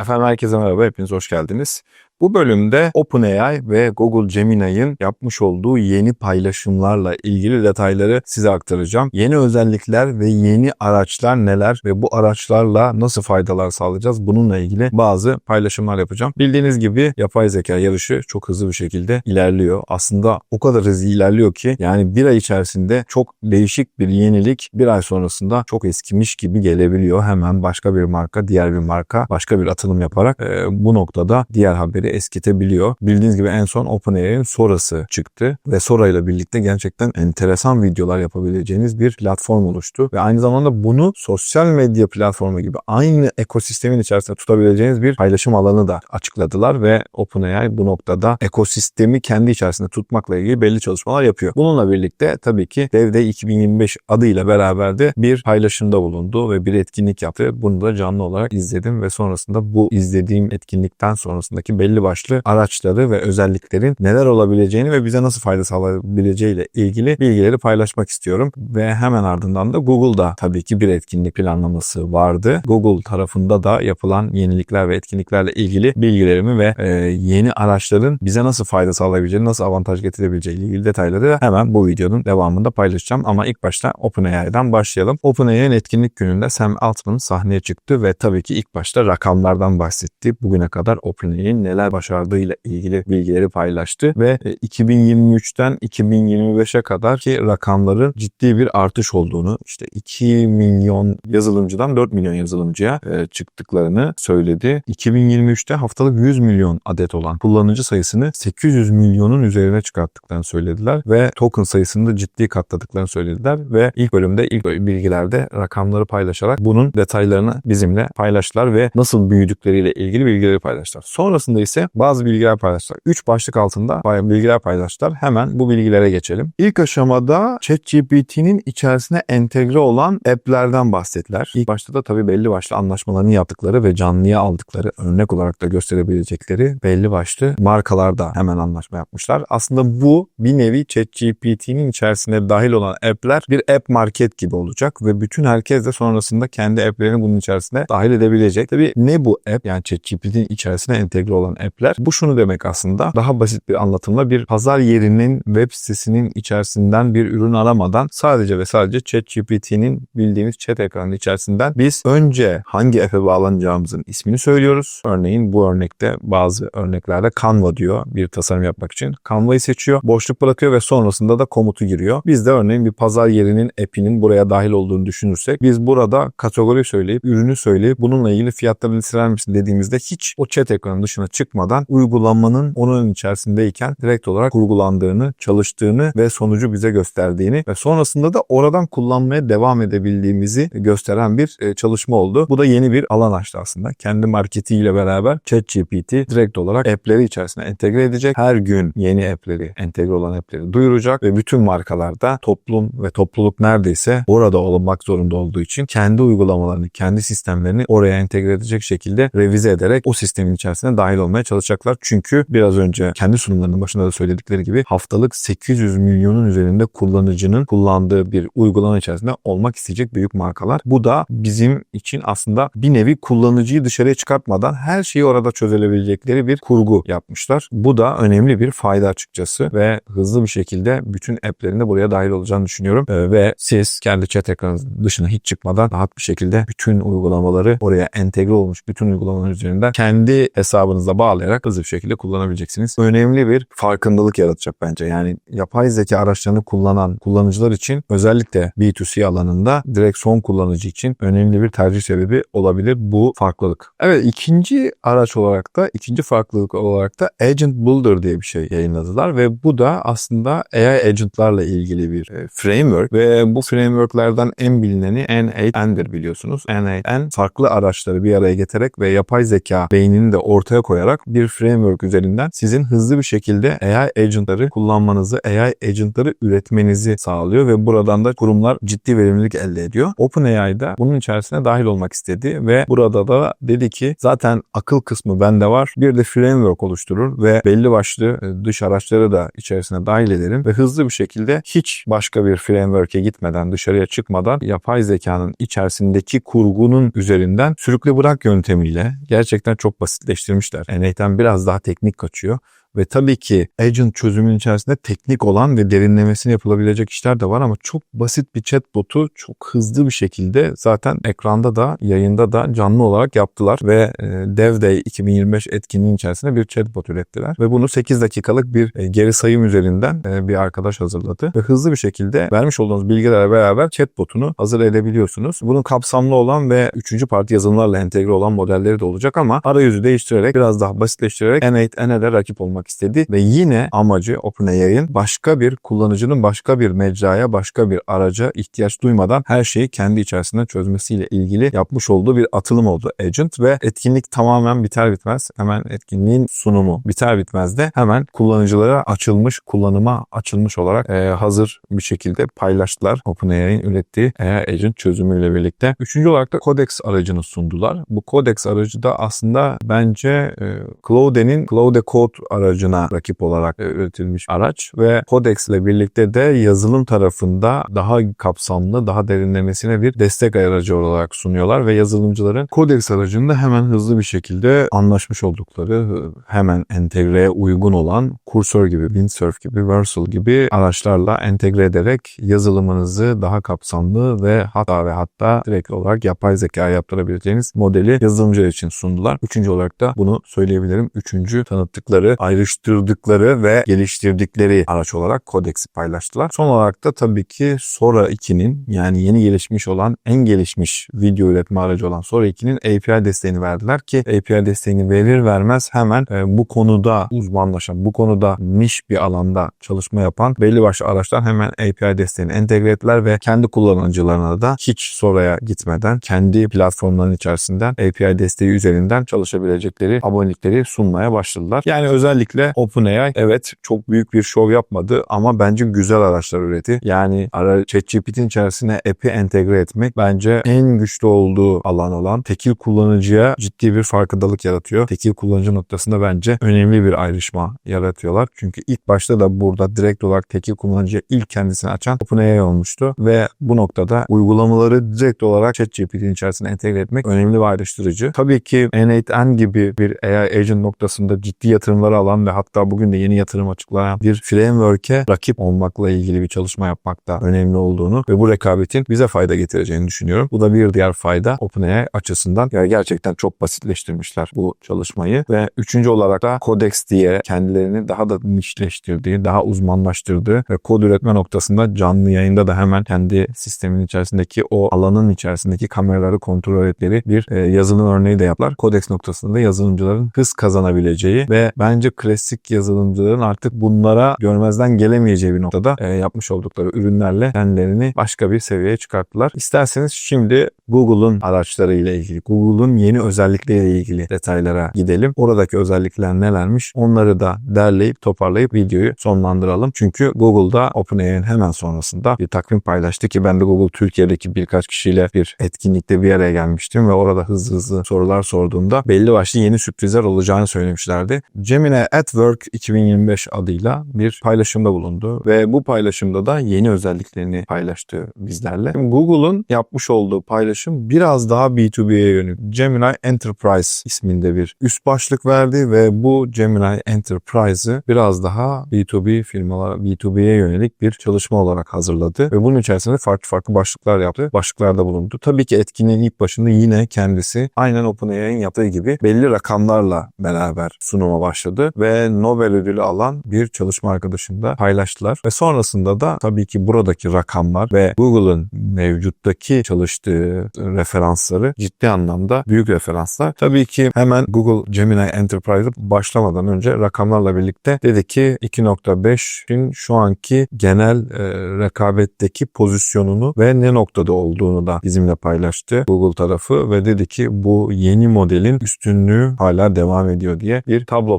Efendim herkese merhaba, hepiniz hoş geldiniz. Bu bölümde OpenAI ve Google Gemini'nin yapmış olduğu yeni paylaşımlarla ilgili detayları size aktaracağım. Yeni özellikler ve yeni araçlar neler ve bu araçlarla nasıl faydalar sağlayacağız bununla ilgili bazı paylaşımlar yapacağım. Bildiğiniz gibi yapay zeka yarışı çok hızlı bir şekilde ilerliyor. Aslında o kadar hızlı ilerliyor ki yani bir ay içerisinde çok değişik bir yenilik bir ay sonrasında çok eskimiş gibi gelebiliyor. Hemen başka bir marka, diğer bir marka başka bir atılım yaparak e, bu noktada diğer haberi eskitebiliyor. Bildiğiniz gibi en son OpenAI'nin Sora'sı çıktı ve Sora ile birlikte gerçekten enteresan videolar yapabileceğiniz bir platform oluştu ve aynı zamanda bunu sosyal medya platformu gibi aynı ekosistemin içerisinde tutabileceğiniz bir paylaşım alanı da açıkladılar ve OpenAI bu noktada ekosistemi kendi içerisinde tutmakla ilgili belli çalışmalar yapıyor. Bununla birlikte tabii ki Devde 2025 adıyla beraber de bir paylaşımda bulundu ve bir etkinlik yaptı. Bunu da canlı olarak izledim ve sonrasında bu izlediğim etkinlikten sonrasındaki belli başlı araçları ve özelliklerin neler olabileceğini ve bize nasıl fayda sağlayabileceği ile ilgili bilgileri paylaşmak istiyorum. Ve hemen ardından da Google'da tabii ki bir etkinlik planlaması vardı. Google tarafında da yapılan yenilikler ve etkinliklerle ilgili bilgilerimi ve e, yeni araçların bize nasıl fayda sağlayabileceğini, nasıl avantaj getirebileceği ile ilgili devletayları hemen bu videonun devamında paylaşacağım. Ama ilk başta OpenAI'den başlayalım. OpenAI'nin etkinlik gününde Sam Altman sahneye çıktı ve tabii ki ilk başta rakamlardan bahsetti. Bugüne kadar OpenAI'nin neler başardığıyla ilgili bilgileri paylaştı ve 2023'ten e, 2025'e kadar ki rakamların ciddi bir artış olduğunu işte 2 milyon yazılımcıdan 4 milyon yazılımcıya e, çıktıklarını söyledi. 2023'te haftalık 100 milyon adet olan kullanıcı sayısını 800 milyonun üzerine çıkarttıklarını söylediler ve token sayısını da ciddi katladıklarını söylediler ve ilk bölümde ilk bilgilerde rakamları paylaşarak bunun detaylarını bizimle paylaştılar ve nasıl büyüdükleriyle ilgili bilgileri paylaştılar. Sonrasında ise bazı bilgiler paylaştılar. 3 başlık altında bilgiler paylaştılar. Hemen bu bilgilere geçelim. İlk aşamada ChatGPT'nin içerisine entegre olan app'lerden bahsettiler. İlk başta da tabii belli başlı anlaşmalarını yaptıkları ve canlıya aldıkları örnek olarak da gösterebilecekleri belli başlı markalarda hemen anlaşma yapmışlar. Aslında bu bir nevi ChatGPT'nin içerisine dahil olan app'ler bir app market gibi olacak ve bütün herkes de sonrasında kendi app'lerini bunun içerisine dahil edebilecek. Tabii ne bu app yani ChatGPT'nin içerisine entegre olan app'ler. Bu şunu demek aslında daha basit bir anlatımla bir pazar yerinin web sitesinin içerisinden bir ürün aramadan sadece ve sadece ChatGPT'nin bildiğimiz chat ekranı içerisinden biz önce hangi app'e bağlanacağımızın ismini söylüyoruz. Örneğin bu örnekte bazı örneklerde Canva diyor bir tasarım yapmak için. Canva'yı seçiyor, boşluk bırakıyor ve sonrasında da komutu giriyor. Biz de örneğin bir pazar yerinin app'inin buraya dahil olduğunu düşünürsek biz burada kategori söyleyip, ürünü söyleyip bununla ilgili fiyatlarını siler misin dediğimizde hiç o chat ekranı dışına çıkmadan uygulamanın onun içerisindeyken direkt olarak kurgulandığını, çalıştığını ve sonucu bize gösterdiğini ve sonrasında da oradan kullanmaya devam edebildiğimizi gösteren bir e, çalışma oldu. Bu da yeni bir alan açtı aslında. Kendi marketiyle beraber ChatGPT direkt olarak app'leri içerisine entegre edecek. Her gün yeni app'leri, entegre olan app'leri duyuracak ve bütün markalarda toplum ve topluluk neredeyse orada olmak zorunda olduğu için kendi uygulamalarını, kendi sistemlerini oraya entegre edecek şekilde revize ederek o sistemin içerisine dahil olmaya çalışacaklar. Çünkü biraz önce kendi sunumlarının başında da söyledikleri gibi haftalık 800 milyonun üzerinde kullanıcının kullandığı bir uygulama içerisinde olmak isteyecek büyük markalar. Bu da bizim için aslında bir nevi kullanıcıyı dışarıya çıkartmadan her şeyi orada çözülebilecekleri bir kurgu yapmışlar. Bu da önemli bir fayda açıkçası ve hızlı bir şekilde bütün app'lerinde buraya dahil olacağını düşünüyorum. Ee, ve siz kendi chat ekranınızın dışına hiç çıkmadan rahat bir şekilde bütün uygulamaları oraya entegre olmuş bütün uygulamaların üzerinden kendi hesabınıza bağlayarak hızlı bir şekilde kullanabileceksiniz. Önemli bir farkındalık yaratacak bence. Yani yapay zeka araçlarını kullanan kullanıcılar için özellikle B2C alanında direkt son kullanıcı için önemli bir tercih sebebi olabilir bu farklılık. Evet ikinci araç olarak da ikinci farklılık olarak da Agent Builder diye bir şey yayınladılar ve bu da aslında AI agentlarla ilgili bir e, framework ve bu frameworklerden en bilineni N8N'dir biliyorsunuz. N8N farklı araçları bir araya getirerek ve yapay zeka beynini de ortaya koyarak olarak bir framework üzerinden sizin hızlı bir şekilde AI agentları kullanmanızı, AI agentları üretmenizi sağlıyor ve buradan da kurumlar ciddi verimlilik elde ediyor. OpenAI da bunun içerisine dahil olmak istedi ve burada da dedi ki zaten akıl kısmı bende var. Bir de framework oluşturur ve belli başlı e, dış araçları da içerisine dahil ederim ve hızlı bir şekilde hiç başka bir framework'e gitmeden, dışarıya çıkmadan yapay zekanın içerisindeki kurgunun üzerinden sürükle bırak yöntemiyle gerçekten çok basitleştirmişler. N8'ten biraz daha teknik kaçıyor. Ve tabii ki agent çözümünün içerisinde teknik olan ve derinlemesine yapılabilecek işler de var ama çok basit bir chatbot'u çok hızlı bir şekilde zaten ekranda da yayında da canlı olarak yaptılar. Ve e, DevDay 2025 etkinliğin içerisinde bir chatbot ürettiler. Ve bunu 8 dakikalık bir e, geri sayım üzerinden e, bir arkadaş hazırladı. Ve hızlı bir şekilde vermiş olduğunuz bilgilerle beraber chatbot'unu hazır edebiliyorsunuz. Bunun kapsamlı olan ve üçüncü parti yazılımlarla entegre olan modelleri de olacak ama arayüzü değiştirerek biraz daha basitleştirerek N8 N'e rakip olmak istedi ve yine amacı OpenAI'ın başka bir kullanıcının başka bir mecraya, başka bir araca ihtiyaç duymadan her şeyi kendi içerisinde çözmesiyle ilgili yapmış olduğu bir atılım oldu Agent ve etkinlik tamamen biter bitmez hemen etkinliğin sunumu biter bitmez de hemen kullanıcılara açılmış, kullanıma açılmış olarak e, hazır bir şekilde paylaştılar OpenAI'nin ürettiği AI Agent çözümüyle birlikte. Üçüncü olarak da Codex aracını sundular. Bu Codex aracı da aslında bence e, Claude'nin Claude Code aracı aracına rakip olarak e, üretilmiş araç ve Codex ile birlikte de yazılım tarafında daha kapsamlı, daha derinlemesine bir destek aracı olarak sunuyorlar ve yazılımcıların Codex aracında hemen hızlı bir şekilde anlaşmış oldukları, hemen entegreye uygun olan Cursor gibi, Windsurf gibi, Versal gibi araçlarla entegre ederek yazılımınızı daha kapsamlı ve hatta ve hatta direkt olarak yapay zeka yaptırabileceğiniz modeli yazılımcılar için sundular. Üçüncü olarak da bunu söyleyebilirim. Üçüncü tanıttıkları ayrı ayrıştırdıkları ve geliştirdikleri araç olarak Codex'i paylaştılar. Son olarak da tabii ki Sora 2'nin yani yeni gelişmiş olan en gelişmiş video üretme aracı olan Sora 2'nin API desteğini verdiler ki API desteğini verir vermez hemen e, bu konuda uzmanlaşan, bu konuda niş bir alanda çalışma yapan belli başlı araçlar hemen API desteğini entegre ettiler ve kendi kullanıcılarına da hiç Sora'ya gitmeden kendi platformların içerisinden API desteği üzerinden çalışabilecekleri abonelikleri sunmaya başladılar. Yani özellikle Kesinlikle OpenAI evet çok büyük bir şov yapmadı ama bence güzel araçlar üretti. Yani ara ChatGPT'nin içerisine app'i entegre etmek bence en güçlü olduğu alan olan tekil kullanıcıya ciddi bir farkındalık yaratıyor. Tekil kullanıcı noktasında bence önemli bir ayrışma yaratıyorlar. Çünkü ilk başta da burada direkt olarak tekil kullanıcıya ilk kendisini açan OpenAI olmuştu ve bu noktada uygulamaları direkt olarak ChatGPT'nin içerisine entegre etmek önemli ve ayrıştırıcı. Tabii ki N8N gibi bir AI agent noktasında ciddi yatırımları alan ve ve hatta bugün de yeni yatırım açıklayan bir framework'e rakip olmakla ilgili bir çalışma yapmakta önemli olduğunu ve bu rekabetin bize fayda getireceğini düşünüyorum. Bu da bir diğer fayda OpenAI açısından. Yani gerçekten çok basitleştirmişler bu çalışmayı ve üçüncü olarak da Codex diye kendilerini daha da nişleştirdiği, daha uzmanlaştırdığı ve kod üretme noktasında canlı yayında da hemen kendi sistemin içerisindeki o alanın içerisindeki kameraları kontrol ettikleri bir e, yazılım örneği de yaptılar. Codex noktasında yazılımcıların hız kazanabileceği ve bence klasik yazılımcıların artık bunlara görmezden gelemeyeceği bir noktada e, yapmış oldukları ürünlerle kendilerini başka bir seviyeye çıkarttılar. İsterseniz şimdi Google'un araçları ile ilgili, Google'un yeni özellikleriyle ilgili detaylara gidelim. Oradaki özellikler nelermiş? Onları da derleyip toparlayıp videoyu sonlandıralım. Çünkü Google'da OpenAI'nin hemen sonrasında bir takvim paylaştı ki ben de Google Türkiye'deki birkaç kişiyle bir etkinlikte bir araya gelmiştim ve orada hızlı hızlı sorular sorduğumda belli başlı yeni sürprizler olacağını söylemişlerdi. Gemini at Work 2025 adıyla bir paylaşımda bulundu ve bu paylaşımda da yeni özelliklerini paylaştı bizlerle. Google'un yapmış olduğu paylaşım biraz daha B2B'ye yönelik. Gemini Enterprise isminde bir üst başlık verdi ve bu Gemini Enterprise'ı biraz daha B2B firmalar B2B'ye yönelik bir çalışma olarak hazırladı ve bunun içerisinde farklı farklı başlıklar yaptı. Başlıklarda bulundu. Tabii ki etkinliğin ilk başında yine kendisi aynen OpenAI'nin yaptığı gibi belli rakamlarla beraber sunuma başladı ve Nobel ödülü alan bir çalışma arkadaşında paylaştılar. Ve sonrasında da tabii ki buradaki rakamlar ve Google'ın mevcuttaki çalıştığı referansları ciddi anlamda büyük referanslar. Tabii ki hemen Google Gemini Enterprise'ı başlamadan önce rakamlarla birlikte dedi ki 2.5'in şu anki genel e, rekabetteki pozisyonunu ve ne noktada olduğunu da bizimle paylaştı Google tarafı ve dedi ki bu yeni modelin üstünlüğü hala devam ediyor diye bir tablo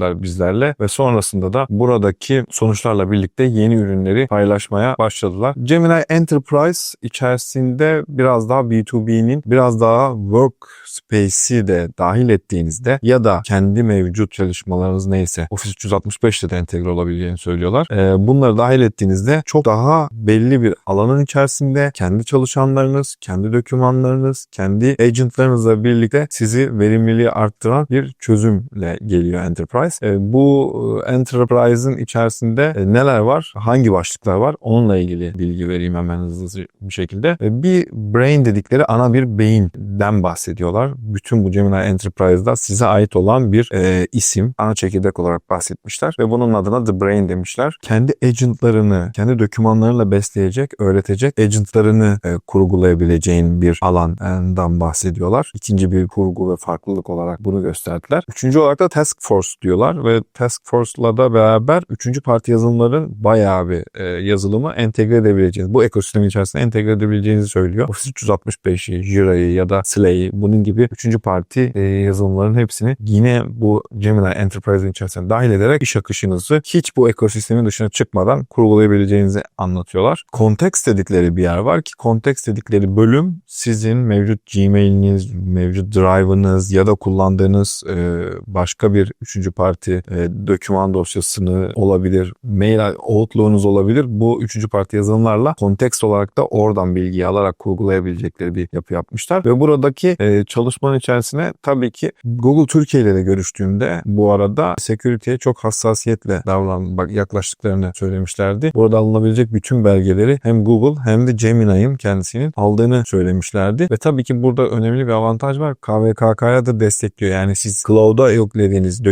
paylaştılar bizlerle ve sonrasında da buradaki sonuçlarla birlikte yeni ürünleri paylaşmaya başladılar. Gemini Enterprise içerisinde biraz daha B2B'nin biraz daha workspace'i de dahil ettiğinizde ya da kendi mevcut çalışmalarınız neyse Office 365'te de entegre olabileceğini söylüyorlar. Ee, bunları dahil ettiğinizde çok daha belli bir alanın içerisinde kendi çalışanlarınız, kendi dokümanlarınız, kendi agentlarınızla birlikte sizi verimliliği arttıran bir çözümle geliyor Enterprise. Ee, bu e, Enterprise'ın içerisinde e, neler var, hangi başlıklar var onunla ilgili bilgi vereyim hemen hızlı bir şekilde. Bir brain dedikleri ana bir beyinden bahsediyorlar. Bütün bu Gemini Enterprise'da size ait olan bir e, isim, ana çekirdek olarak bahsetmişler ve bunun adına The Brain demişler. Kendi agentlarını, kendi dokümanlarıyla besleyecek, öğretecek agentlarını e, kurgulayabileceğin bir alandan bahsediyorlar. İkinci bir kurgu ve farklılık olarak bunu gösterdiler. Üçüncü olarak da Task Force diyorlar ve Task Force'la da beraber üçüncü parti yazılımların bayağı bir e, yazılımı entegre edebileceğiniz, bu ekosistemin içerisinde entegre edebileceğinizi söylüyor. Office 365'i, Jira'yı ya da Slay'i bunun gibi üçüncü parti e, yazılımların hepsini yine bu Gemini Enterprise'in içerisine dahil ederek iş akışınızı hiç bu ekosistemin dışına çıkmadan kurgulayabileceğinizi anlatıyorlar. Context dedikleri bir yer var ki Context dedikleri bölüm sizin mevcut Gmail'iniz, mevcut Drive'ınız ya da kullandığınız e, başka bir üçüncü parti e, doküman dosyasını olabilir, mail Outlook'unuz olabilir. Bu üçüncü parti yazılımlarla kontekst olarak da oradan bilgiyi alarak kurgulayabilecekleri bir yapı yapmışlar. Ve buradaki e, çalışmanın içerisine tabii ki Google Türkiye ile de görüştüğümde bu arada security'ye çok hassasiyetle davran bak yaklaştıklarını söylemişlerdi. Burada alınabilecek bütün belgeleri hem Google hem de Gemini'nin kendisinin aldığını söylemişlerdi. Ve tabii ki burada önemli bir avantaj var. KVKK'ya da destekliyor. Yani siz cloud'a yüklediğiniz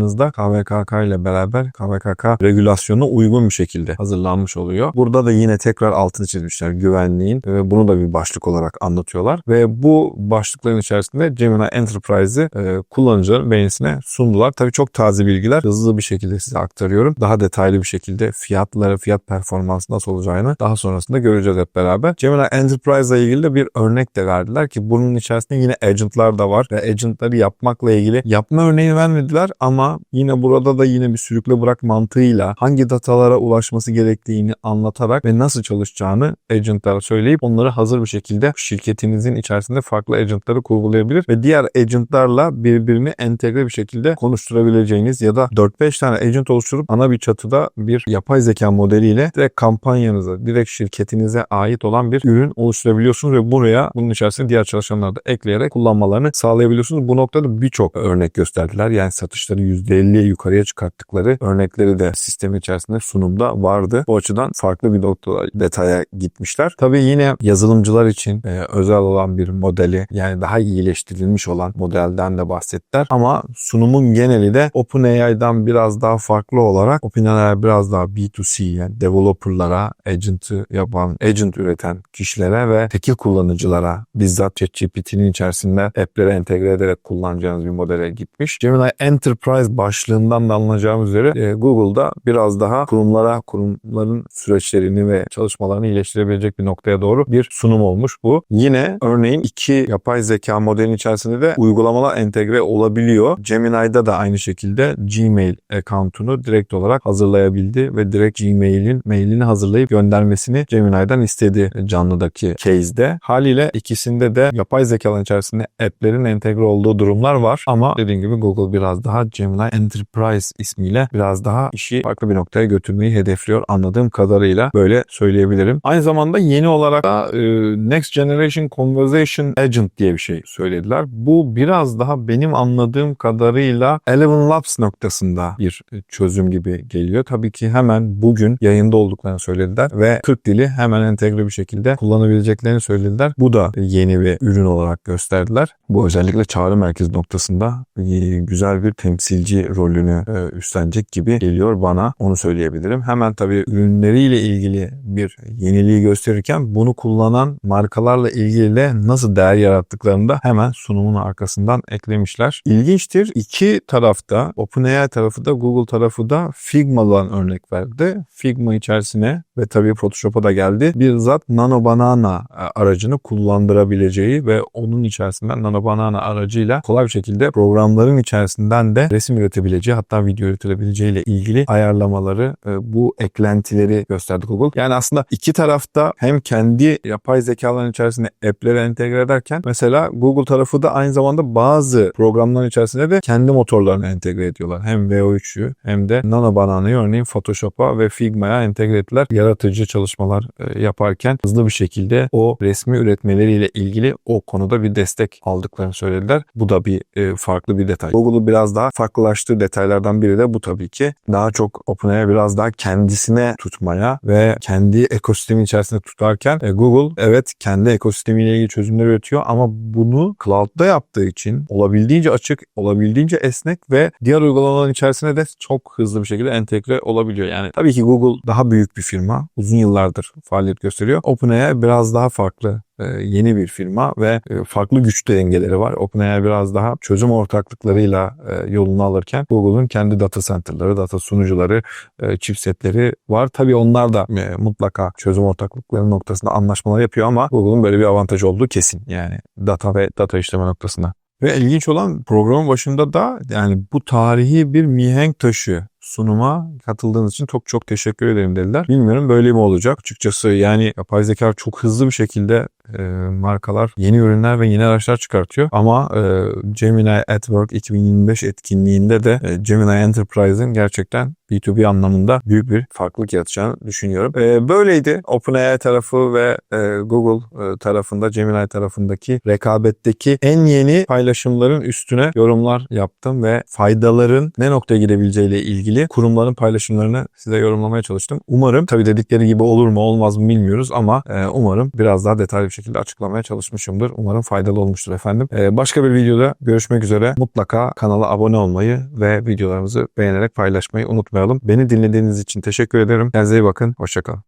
dokümanlarınızda KVKK ile beraber KVKK regülasyonuna uygun bir şekilde hazırlanmış oluyor. Burada da yine tekrar altını çizmişler güvenliğin ve bunu da bir başlık olarak anlatıyorlar. Ve bu başlıkların içerisinde Gemini Enterprise'i e, kullanıcıların beğenisine sundular. Tabii çok taze bilgiler hızlı bir şekilde size aktarıyorum. Daha detaylı bir şekilde fiyatları, fiyat performansı nasıl olacağını daha sonrasında göreceğiz hep beraber. Gemini Enterprise ile ilgili de bir örnek de verdiler ki bunun içerisinde yine agentlar da var ve agentları yapmakla ilgili yapma örneği vermediler ama yine burada da yine bir sürükle bırak mantığıyla hangi datalara ulaşması gerektiğini anlatarak ve nasıl çalışacağını agentlara söyleyip onları hazır bir şekilde şirketinizin içerisinde farklı agentları kurgulayabilir ve diğer agentlarla birbirini entegre bir şekilde konuşturabileceğiniz ya da 4-5 tane agent oluşturup ana bir çatıda bir yapay zeka modeliyle direkt kampanyanıza, direkt şirketinize ait olan bir ürün oluşturabiliyorsunuz ve buraya bunun içerisinde diğer çalışanları da ekleyerek kullanmalarını sağlayabiliyorsunuz. Bu noktada birçok örnek gösterdiler. Yani satışları %50'ye yukarıya çıkarttıkları örnekleri de sistemin içerisinde sunumda vardı. Bu açıdan farklı bir noktada detaya gitmişler. Tabii yine yazılımcılar için e, özel olan bir modeli yani daha iyileştirilmiş olan modelden de bahsettiler. Ama sunumun geneli de OpenAI'dan biraz daha farklı olarak OpenAI biraz daha B2C yani developerlara, agent'ı yapan, agent üreten kişilere ve tekil kullanıcılara bizzat ChatGPT'nin içerisinde app'lere entegre ederek kullanacağınız bir modele gitmiş. Gemini Enterprise başlığından da anlayacağımız üzere e, Google'da biraz daha kurumlara, kurumların süreçlerini ve çalışmalarını iyileştirebilecek bir noktaya doğru bir sunum olmuş bu. Yine örneğin iki yapay zeka modelinin içerisinde de uygulamalar entegre olabiliyor. Gemini'da da aynı şekilde Gmail account'unu direkt olarak hazırlayabildi ve direkt Gmail'in mailini hazırlayıp göndermesini Gemini'den istedi canlıdaki case'de. Haliyle ikisinde de yapay zekaların içerisinde app'lerin entegre olduğu durumlar var ama dediğim gibi Google biraz daha Gemini Enterprise ismiyle biraz daha işi farklı bir noktaya götürmeyi hedefliyor anladığım kadarıyla böyle söyleyebilirim. Aynı zamanda yeni olarak da e, Next Generation Conversation Agent diye bir şey söylediler. Bu biraz daha benim anladığım kadarıyla Eleven Labs noktasında bir çözüm gibi geliyor. Tabii ki hemen bugün yayında olduklarını söylediler ve Türk dili hemen entegre bir şekilde kullanabileceklerini söylediler. Bu da yeni bir ürün olarak gösterdiler. Bu özellikle çağrı merkezi noktasında güzel bir temsil temsilci rolünü e, üstlenecek gibi geliyor bana. Onu söyleyebilirim. Hemen tabii ürünleriyle ilgili bir yeniliği gösterirken bunu kullanan markalarla ilgili de nasıl değer yarattıklarını da hemen sunumun arkasından eklemişler. İlginçtir. İki tarafta OpenAI tarafı da Google tarafı da Figma'dan örnek verdi. Figma içerisine ve tabii Photoshop'a da geldi. Bir zat Nano Banana e, aracını kullandırabileceği ve onun içerisinden Nano Banana aracıyla kolay bir şekilde programların içerisinden de resim üretebileceği hatta video üretebileceği ile ilgili ayarlamaları e, bu eklentileri gösterdi Google. Yani aslında iki tarafta hem kendi yapay zekaların içerisinde app'leri entegre ederken mesela Google tarafı da aynı zamanda bazı programların içerisinde de kendi motorlarını entegre ediyorlar. Hem VO3'ü hem de Nano Banana'yı örneğin Photoshop'a ve Figma'ya entegre ettiler. Yaratıcı çalışmalar e, yaparken hızlı bir şekilde o resmi üretmeleriyle ilgili o konuda bir destek aldıklarını söylediler. Bu da bir e, farklı bir detay. Google'u biraz daha farklılaştığı detaylardan biri de bu tabii ki. Daha çok OpenAI biraz daha kendisine tutmaya ve kendi ekosistemin içerisinde tutarken e, Google evet kendi ekosistemiyle ilgili çözümler üretiyor ama bunu cloud'da yaptığı için olabildiğince açık, olabildiğince esnek ve diğer uygulamaların içerisine de çok hızlı bir şekilde entegre olabiliyor. Yani tabii ki Google daha büyük bir firma. Uzun yıllardır faaliyet gösteriyor. OpenAI biraz daha farklı yeni bir firma ve e, farklı güç dengeleri var. OpenAI biraz daha çözüm ortaklıklarıyla e, yolunu alırken Google'un kendi data center'ları, data sunucuları, chipsetleri var. Tabii onlar da mutlaka çözüm ortaklıkları noktasında anlaşmalar yapıyor ama Google'un böyle bir avantajı olduğu kesin. Yani data ve data işleme noktasında. Ve ilginç olan programın başında da yani bu tarihi bir mihenk taşı sunuma katıldığınız için çok çok teşekkür ederim dediler. Bilmiyorum böyle mi olacak açıkçası yani yapay zeka çok hızlı bir şekilde e, markalar yeni ürünler ve yeni araçlar çıkartıyor. Ama e, Gemini at Work 2025 etkinliğinde de e, Gemini Enterprise'ın gerçekten B2B anlamında büyük bir farklılık yaratacağını düşünüyorum. E, böyleydi OpenAI tarafı ve e, Google e, tarafında Gemini tarafındaki rekabetteki en yeni paylaşımların üstüne yorumlar yaptım ve faydaların ne noktaya gidebileceğiyle ilgili kurumların paylaşımlarını size yorumlamaya çalıştım. Umarım tabii dedikleri gibi olur mu olmaz mı bilmiyoruz ama e, umarım biraz daha detaylı bir şekilde açıklamaya çalışmışımdır. Umarım faydalı olmuştur efendim. E, başka bir videoda görüşmek üzere. Mutlaka kanala abone olmayı ve videolarımızı beğenerek paylaşmayı unutmayalım. Beni dinlediğiniz için teşekkür ederim. Kendinize iyi bakın. Hoşçakalın.